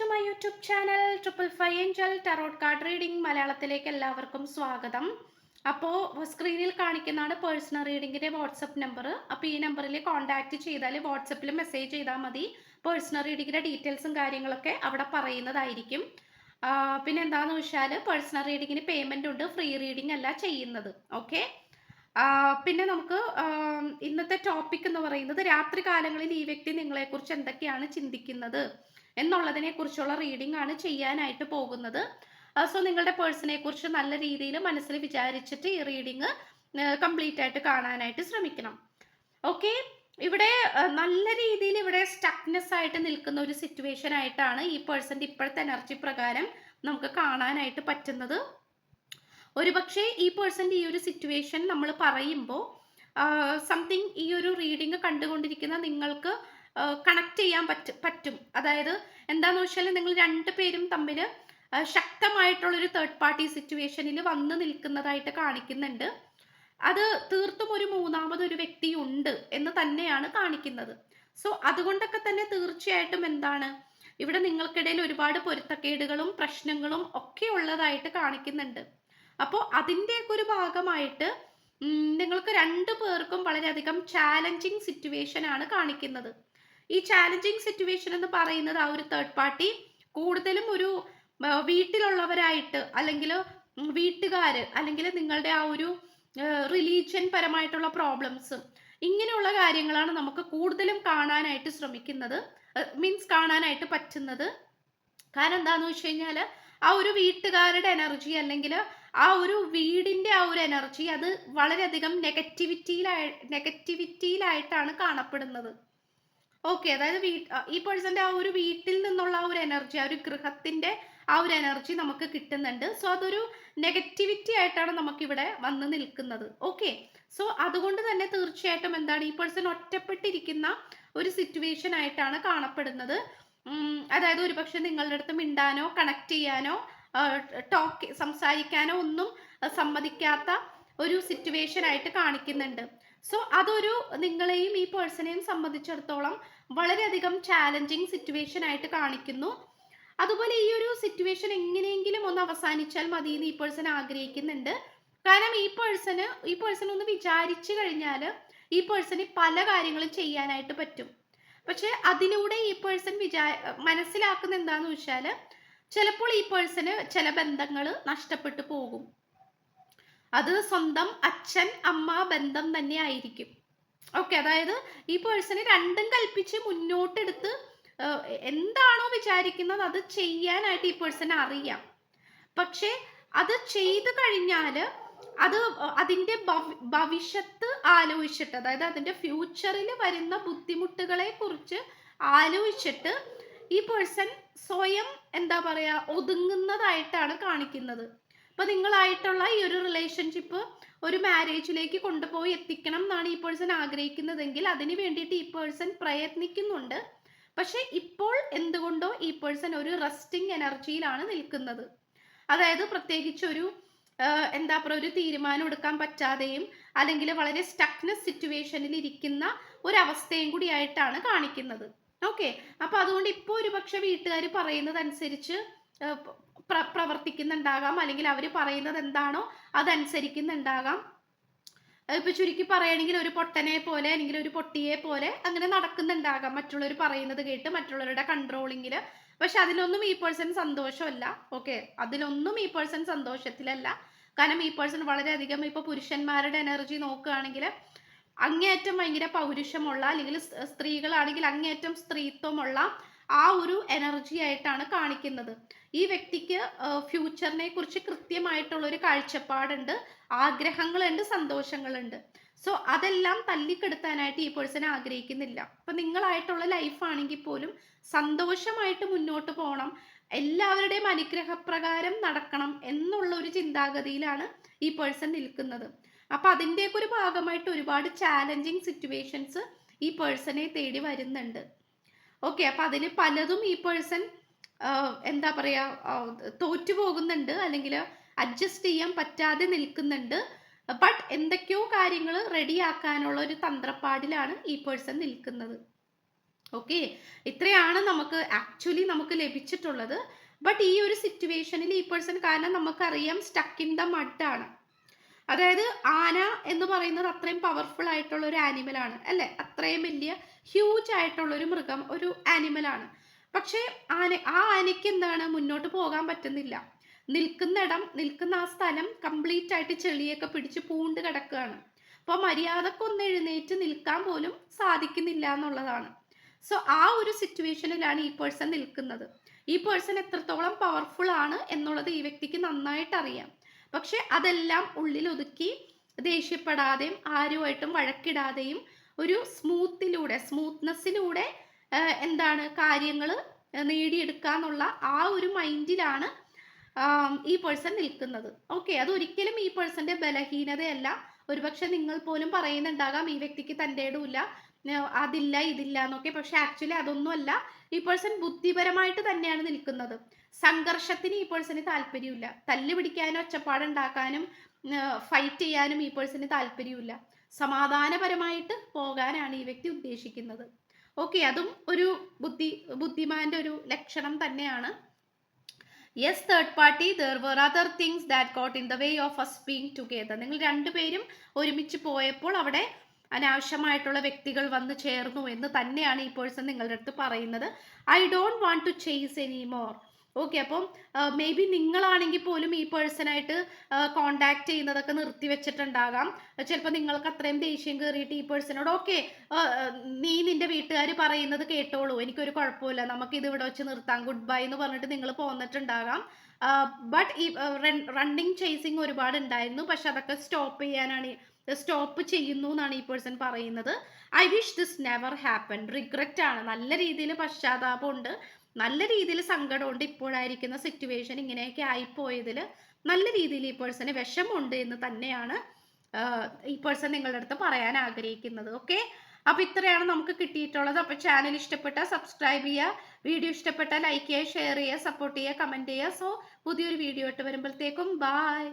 To my YouTube channel triple five angel tarot card reading മലയാളത്തിലേക്ക് എല്ലാവർക്കും സ്വാഗതം. അപ്പോൾ സ്ക്രീനിൽ കാണിക്കുന്നതാണ് പേഴ്സണൽ റീഡിങ്ങിന്റെ വാട്സപ്പ് നമ്പർ അപ്പോൾ ഈ നമ്പറിൽ കോൺടാക്ട് ചെയ്താൽ വാട്സപ്പിൽ മെസ്സേജ് ചെയ്താൽ മതി. പേഴ്സണൽ റീഡിങ്ങിന്റെ ഡീറ്റെയിൽസും കാര്യങ്ങളൊക്കെ അവിടെ പറയുന്നതായിരിക്കും. പിന്നെ എന്താണെന്ന് വെച്ചാൽ പേഴ്സണൽ റീഡിങ്ങിന് പേയ്മെന്റ് ഉണ്ട് ഫ്രീ റീഡിംഗ് അല്ല ചെയ്യുന്നത്. ഓക്കെ പിന്നെ നമുക്ക് ഇന്നത്തെ ടോപ്പിക് എന്ന് പറയുന്നത് രാത്രി കാലങ്ങളിൽ ഈ വ്യക്തി നിങ്ങളെക്കുറിച്ച് എന്തൊക്കെയാണ് ചിന്തിക്കുന്നത് എന്നുള്ളതിനെ കുറിച്ചുള്ള റീഡിംഗ് ആണ് ചെയ്യാനായിട്ട് പോകുന്നത്. സോ നിങ്ങളുടെ പേഴ്സണെ കുറിച്ച് നല്ല രീതിയിൽ മനസ്സിൽ വിചാരിച്ചിട്ട് ഈ റീഡിങ് കംപ്ലീറ്റ് ആയിട്ട് കാണാനായിട്ട് ശ്രമിക്കണം. ഓക്കെ ഇവിടെ നല്ല രീതിയിൽ ഇവിടെ സ്റ്റക്നെസ് ആയിട്ട് നിൽക്കുന്ന ഒരു സിറ്റുവേഷൻ ആയിട്ടാണ് ഈ പേഴ്സന്റെ ഇപ്പോഴത്തെ എനർജി പ്രകാരം നമുക്ക് കാണാനായിട്ട് പറ്റുന്നത്. ഒരുപക്ഷെ ഈ പേഴ്സന്റെ ഈ ഒരു സിറ്റുവേഷൻ നമ്മൾ പറയുമ്പോൾ സംതിങ് ഈ ഒരു റീഡിങ് കണ്ടുകൊണ്ടിരിക്കുന്ന നിങ്ങൾക്ക് കണക്ട് ചെയ്യാൻ പറ്റും പറ്റും. അതായത് എന്താണെന്ന് വെച്ചാൽ നിങ്ങൾ രണ്ട് പേരും തമ്മിൽ ശക്തമായിട്ടുള്ളൊരു തേർഡ് പാർട്ടി സിറ്റുവേഷനിൽ വന്ന് നിൽക്കുന്നതായിട്ട് കാണിക്കുന്നുണ്ട്. അത് തീർത്തും ഒരു മൂന്നാമതൊരു വ്യക്തി ഉണ്ട് എന്ന് തന്നെയാണ് കാണിക്കുന്നത്. സോ അതുകൊണ്ടൊക്കെ തന്നെ തീർച്ചയായിട്ടും എന്താണ് ഇവിടെ നിങ്ങൾക്കിടയിൽ ഒരുപാട് പൊരുത്തക്കേടുകളും പ്രശ്നങ്ങളും ഒക്കെ ഉള്ളതായിട്ട് കാണിക്കുന്നുണ്ട്. അപ്പോൾ അതിന്റെയൊക്കെ ഒരു ഭാഗമായിട്ട് നിങ്ങൾക്ക് രണ്ടു പേർക്കും വളരെയധികം ചാലഞ്ചിങ് സിറ്റുവേഷൻ ആണ് കാണിക്കുന്നത്. ഈ ചാലഞ്ചിങ് സിറ്റുവേഷൻ എന്ന് പറയുന്നത് ആ ഒരു തേർഡ് പാർട്ടി കൂടുതലും ഒരു വീട്ടിലുള്ളവരായിട്ട് അല്ലെങ്കിൽ വീട്ടുകാർ അല്ലെങ്കിൽ നിങ്ങളുടെ ആ ഒരു റിലീജിയൻ പരമായിട്ടുള്ള പ്രോബ്ലംസ് ഇങ്ങനെയുള്ള കാര്യങ്ങളാണ് നമുക്ക് കൂടുതലും കാണാനായിട്ട് ശ്രമിക്കുന്നത്. മീൻസ് കാണാനായിട്ട് പറ്റുന്നത്. കാരണം എന്താന്ന് വെച്ച് കഴിഞ്ഞാൽ ആ ഒരു വീട്ടുകാരുടെ എനർജി അല്ലെങ്കിൽ ആ ഒരു വീടിന്റെ ആ ഒരു എനർജി അത് വളരെയധികം നെഗറ്റിവിറ്റിയിലായി നെഗറ്റിവിറ്റിയിലായിട്ടാണ് കാണപ്പെടുന്നത്. ഓക്കെ അതായത് ഈ പേഴ്സന്റെ ആ ഒരു വീട്ടിൽ നിന്നുള്ള ആ ഒരു എനർജി ആ ഒരു ഗൃഹത്തിന്റെ ആ ഒരു എനർജി നമുക്ക് കിട്ടുന്നുണ്ട്. സോ അതൊരു നെഗറ്റിവിറ്റി ആയിട്ടാണ് നമുക്കിവിടെ വന്ന് നിൽക്കുന്നത്. ഓക്കെ സോ അതുകൊണ്ട് തന്നെ തീർച്ചയായിട്ടും എന്താണ് ഈ പേഴ്സൺ ഒറ്റപ്പെട്ടിരിക്കുന്ന ഒരു സിറ്റുവേഷൻ ആയിട്ടാണ് കാണപ്പെടുന്നത്. അതായത് ഒരുപക്ഷെ നിങ്ങളുടെ അടുത്ത് മിണ്ടാനോ കണക്ട് ചെയ്യാനോ ടോക്ക് സംസാരിക്കാനോ ഒന്നും സമ്മതിക്കാത്ത ഒരു സിറ്റുവേഷൻ ആയിട്ട് കാണിക്കുന്നുണ്ട്. സോ അതൊരു നിങ്ങളെയും ഈ പേഴ്സണെയും സംബന്ധിച്ചിടത്തോളം വളരെയധികം ചാലഞ്ചിങ് സിറ്റുവേഷൻ ആയിട്ട് കാണിക്കുന്നു. അതുപോലെ ഈ ഒരു സിറ്റുവേഷൻ എങ്ങനെയെങ്കിലും ഒന്ന് അവസാനിച്ചാൽ മതി എന്ന് ഈ പേഴ്സൺ ആഗ്രഹിക്കുന്നുണ്ട്. കാരണം ഈ പേഴ്സണ് ഈ പേഴ്സൺ ഒന്ന് വിചാരിച്ചു കഴിഞ്ഞാൽ ഈ പേഴ്സണ് പല കാര്യങ്ങളും ചെയ്യാനായിട്ട് പറ്റും. പക്ഷെ അതിലൂടെ ഈ പേഴ്സൺ വിചാ മനസ്സിലാക്കുന്ന എന്താന്ന് വെച്ചാൽ ചിലപ്പോൾ ഈ പേഴ്സണ് ചില ബന്ധങ്ങൾ നഷ്ടപ്പെട്ടു പോകും. അത് സ്വന്തം അച്ഛൻ അമ്മ ബന്ധം തന്നെ ആയിരിക്കും. ഓക്കെ അതായത് ഈ പേഴ്സണ് രണ്ടും കൽപ്പിച്ച് മുന്നോട്ടെടുത്ത് എന്താണോ വിചാരിക്കുന്നത് അത് ചെയ്യാനായിട്ട് ഈ പേഴ്സൺ അറിയാം. പക്ഷേ അത് ചെയ്തു കഴിഞ്ഞാൽ അത് അതിന്റെ ഭവി- ഭവിഷ്യത്ത് ആലോചിച്ചിട്ട് അതായത് അതിന്റെ ഫ്യൂച്ചറിൽ വരുന്ന ബുദ്ധിമുട്ടുകളെ കുറിച്ച് ആലോചിച്ചിട്ട് ഈ പേഴ്സൺ സ്വയം എന്താ പറയുക ഒതുങ്ങുന്നതായിട്ടാണ് കാണിക്കുന്നത്. അപ്പോൾ നിങ്ങളായിട്ടുള്ള ഈ ഒരു റിലേഷൻഷിപ്പ് ഒരു മാരേജിലേക്ക് കൊണ്ടുപോയി എത്തിക്കണം എന്നാണ് ഈ പേഴ്സൺ ആഗ്രഹിക്കുന്നതെങ്കിൽ അതിന് വേണ്ടിയിട്ട് ഈ പേഴ്സൺ പ്രയത്നിക്കുന്നുണ്ട്. പക്ഷെ ഇപ്പോൾ എന്തുകൊണ്ടോ ഈ പേഴ്സൺ ഒരു റെസ്റ്റിംഗ് എനർജിയിലാണ് നിൽക്കുന്നത്. അതായത് പ്രത്യേകിച്ച് ഒരു ആഹ്, എന്താ പറയുക ഒരു തീരുമാനം എടുക്കാൻ പറ്റാതെയും അല്ലെങ്കിൽ വളരെ സ്റ്റക്നെസ് സിറ്റുവേഷനിൽ ഇരിക്കുന്ന ഒരവസ്ഥയും കൂടി ആയിട്ടാണ് കാണിക്കുന്നത്. ഓക്കെ അപ്പൊ അതുകൊണ്ട് ഇപ്പോൾ ഒരു പക്ഷെ വീട്ടുകാർ പറയുന്നതനുസരിച്ച് പ്രവർത്തിക്കുന്നുണ്ടാകാം. അല്ലെങ്കിൽ അവർ പറയുന്നത് എന്താണോ അതനുസരിക്കുന്നുണ്ടാകാം. ഇപ്പൊ ചുരുക്കി പറയുകയാണെങ്കിൽ ഒരു പൊട്ടനെ പോലെ അല്ലെങ്കിൽ ഒരു പൊട്ടിയെ പോലെ അങ്ങനെ നടക്കുന്നുണ്ടാകാം. മറ്റുള്ളവർ പറയുന്നത് കേട്ട് മറ്റുള്ളവരുടെ കൺട്രോളിങ്ങിൽ പക്ഷെ അതിലൊന്നും ഈ പേഴ്സൺ സന്തോഷമല്ല. ഓക്കെ അതിലൊന്നും ഈ പേഴ്സൺ സന്തോഷത്തിലല്ല. കാരണം ഈ പേഴ്സൺ വളരെയധികം ഇപ്പൊ പുരുഷന്മാരുടെ എനർജി നോക്കുകയാണെങ്കിൽ അങ്ങേയറ്റം ഭയങ്കര പൗരുഷമുള്ള അല്ലെങ്കിൽ സ്ത്രീകളാണെങ്കിൽ അങ്ങേയറ്റം സ്ത്രീത്വമുള്ള ആ ഒരു എനർജി ആയിട്ടാണ് കാണിക്കുന്നത്. ഈ വ്യക്തിക്ക് ഫ്യൂച്ചറിനെ കുറിച്ച് കൃത്യമായിട്ടുള്ള ഒരു കാഴ്ചപ്പാടുണ്ട് ആഗ്രഹങ്ങളുണ്ട് സന്തോഷങ്ങളുണ്ട്. സോ അതെല്ലാം തല്ലിക്കെടുത്താനായിട്ട് ഈ പേഴ്സൺ ആഗ്രഹിക്കുന്നില്ല. അപ്പൊ നിങ്ങളായിട്ടുള്ള ലൈഫാണെങ്കിൽ പോലും സന്തോഷമായിട്ട് മുന്നോട്ട് പോകണം. എല്ലാവരുടെയും അനുഗ്രഹപ്രകാരം നടക്കണം എന്നുള്ള ഒരു ചിന്താഗതിയിലാണ് ഈ പേഴ്സൺ നിൽക്കുന്നത്. അപ്പൊ അതിന്റെയൊക്കെ ഒരു ഭാഗമായിട്ട് ഒരുപാട് ചാലഞ്ചിങ് സിറ്റുവേഷൻസ് ഈ പേഴ്സണെ തേടി വരുന്നുണ്ട്. ഓക്കെ അപ്പൊ അതിന് പലതും ഈ പേഴ്സൺ എന്താ പറയാ തോറ്റു പോകുന്നുണ്ട് അല്ലെങ്കിൽ അഡ്ജസ്റ്റ് ചെയ്യാൻ പറ്റാതെ നിൽക്കുന്നുണ്ട്. ബട്ട് എന്തൊക്കെയോ കാര്യങ്ങൾ റെഡിയാക്കാനുള്ള ഒരു തന്ത്രപ്പാടിലാണ് ഈ പേഴ്സൺ നിൽക്കുന്നത്. ഓക്കെ ഇത്രയാണ് നമുക്ക് ആക്ച്വലി നമുക്ക് ലഭിച്ചിട്ടുള്ളത്. ബട്ട് ഈ ഒരു സിറ്റുവേഷനിൽ ഈ പേഴ്സൺ കാരണം നമുക്കറിയാം സ്റ്റക്ക് ഇൻ ദ മഡാണ് അതായത് ആന എന്ന് പറയുന്നത് അത്രയും പവർഫുൾ ആയിട്ടുള്ള ഒരു ആനിമലാണ് അല്ലെ? അത്രയും വലിയ ഹ്യൂജ് ആയിട്ടുള്ള ഒരു മൃഗം ഒരു ആനിമലാണ് പക്ഷേ ആന ആ ആനയ്ക്ക് എന്താണ്? മുന്നോട്ട് പോകാൻ പറ്റുന്നില്ല. നിൽക്കുന്നിടം നിൽക്കുന്ന ആ സ്ഥലം കംപ്ലീറ്റ് ആയിട്ട് ചെളിയൊക്കെ പിടിച്ച് പൂണ്ട് കിടക്കുകയാണ്. അപ്പോൾ മര്യാദക്കൊന്ന് എഴുന്നേറ്റ് നിൽക്കാൻ പോലും സാധിക്കുന്നില്ല എന്നുള്ളതാണ്. സോ ആ ഒരു സിറ്റുവേഷനിലാണ് ഈ പേഴ്സൺ നിൽക്കുന്നത്. ഈ പേഴ്സൺ എത്രത്തോളം പവർഫുൾ ആണ് എന്നുള്ളത് ഈ വ്യക്തിക്ക് നന്നായിട്ട് അറിയാം. പക്ഷെ അതെല്ലാം ഉള്ളിൽ ഒതുക്കി ദേഷ്യപ്പെടാതെയും ആരുമായിട്ടും വഴക്കിടാതെയും ഒരു സ്മൂത്തിലൂടെ സ്മൂത്ത്നെസ്സിലൂടെ എന്താണ് കാര്യങ്ങൾ നേടിയെടുക്കാന്നുള്ള ആ ഒരു മൈൻഡിലാണ് ഈ പേഴ്സൺ നിൽക്കുന്നത്. ഓക്കെ അത് ഒരിക്കലും ഈ പേഴ്സന്റെ ബലഹീനതയല്ല. ഒരുപക്ഷെ നിങ്ങൾ പോലും പറയുന്നുണ്ടാകാം ഈ വ്യക്തിക്ക് തന്റെ ഇടമില്ല അതില്ല ഇതില്ല എന്നൊക്കെ. പക്ഷെ ആക്ച്വലി അതൊന്നുമല്ല. ഈ പേഴ്സൺ ബുദ്ധിപരമായിട്ട് തന്നെയാണ് നിൽക്കുന്നത്. സംഘർഷത്തിന് ഈ പേഴ്സന് താല്പര്യമില്ല. തല്ല് പിടിക്കാനും ഒച്ചപ്പാടുണ്ടാക്കാനും ഫൈറ്റ് ചെയ്യാനും ഈ പേഴ്സന് താല്പര്യമില്ല. സമാധാനപരമായിട്ട് പോകാനാണ് ഈ വ്യക്തി ഉദ്ദേശിക്കുന്നത്. ഓക്കെ അതും ഒരു ബുദ്ധി ബുദ്ധിമാന്റെ ഒരു ലക്ഷണം തന്നെയാണ്. Yes third party there were other things that got in the way of us being together നിങ്ങൾ രണ്ടുപേരും ഒരുമിച്ച് പോയപ്പോൾ അവിടെ അനാവശ്യമായിട്ടുള്ള വ്യക്തികൾ വന്ന് ചേർന്നു എന്ന് തന്നെയാണ് ഈ പേഴ്സൺ നിങ്ങളുടെ അടുത്ത് പറയുന്നത്. I don't want to chase any more okay അപ്പം മേ ബി നിങ്ങളാണെങ്കിൽ പോലും ഈ പേഴ്സണായിട്ട് കോണ്ടാക്ട് ചെയ്യുന്നതൊക്കെ നിർത്തി വെച്ചിട്ടുണ്ടാകാം ചിലപ്പോൾ നിങ്ങൾക്ക് അത്രയും ദേഷ്യം കയറിയിട്ട് ഈ പേഴ്സണോട് ഓക്കെ നീ നിന്റെ വീട്ടുകാർ പറയുന്നത് കേട്ടോളൂ. എനിക്കൊരു കുഴപ്പമില്ല. നമുക്ക് ഇത് ഇവിടെ വെച്ച് നിർത്താം. ഗുഡ് ബൈ എന്ന് പറഞ്ഞിട്ട് നിങ്ങൾ പോന്നിട്ടുണ്ടാകാം. ബട്ട് ഈ റണ്ണിങ് ചേസിങ് ഒരുപാട് ഉണ്ടായിരുന്നു പക്ഷെ അതൊക്കെ സ്റ്റോപ്പ് ചെയ്യാനാണ് സ്റ്റോപ്പ് ചെയ്യുന്നു എന്നാണ് ഈ പേഴ്സൺ പറയുന്നത്. I wish this never happen regret ആണ്. നല്ല രീതിയിൽ പശ്ചാത്താപമുണ്ട് നല്ല രീതിയിൽ സങ്കടമുണ്ട് ഇപ്പോഴായിരിക്കുന്ന സിറ്റുവേഷൻ ഇങ്ങനെയൊക്കെ ആയിപ്പോയതിൽ നല്ല രീതിയിൽ ഈ പേഴ്സന് വിഷമമുണ്ട് എന്ന് തന്നെയാണ് ഈ പേഴ്സൺ നിങ്ങളുടെ അടുത്ത് പറയാൻ ആഗ്രഹിക്കുന്നത്. ഓക്കെ അപ്പോൾ ഇത്രയാണ് നമുക്ക് കിട്ടിയിട്ടുള്ളത്. അപ്പോൾ ചാനൽ ഇഷ്ടപ്പെട്ട സബ്സ്ക്രൈബ് ചെയ്യുക. വീഡിയോ ഇഷ്ടപ്പെട്ടാൽ ലൈക്ക് ചെയ്യുക ഷെയർ ചെയ്യുക സപ്പോർട്ട് ചെയ്യുക കമന്റ് ചെയ്യുക. സോ പുതിയൊരു വീഡിയോ ഇട്ട് വരുമ്പോഴത്തേക്കും ബായ്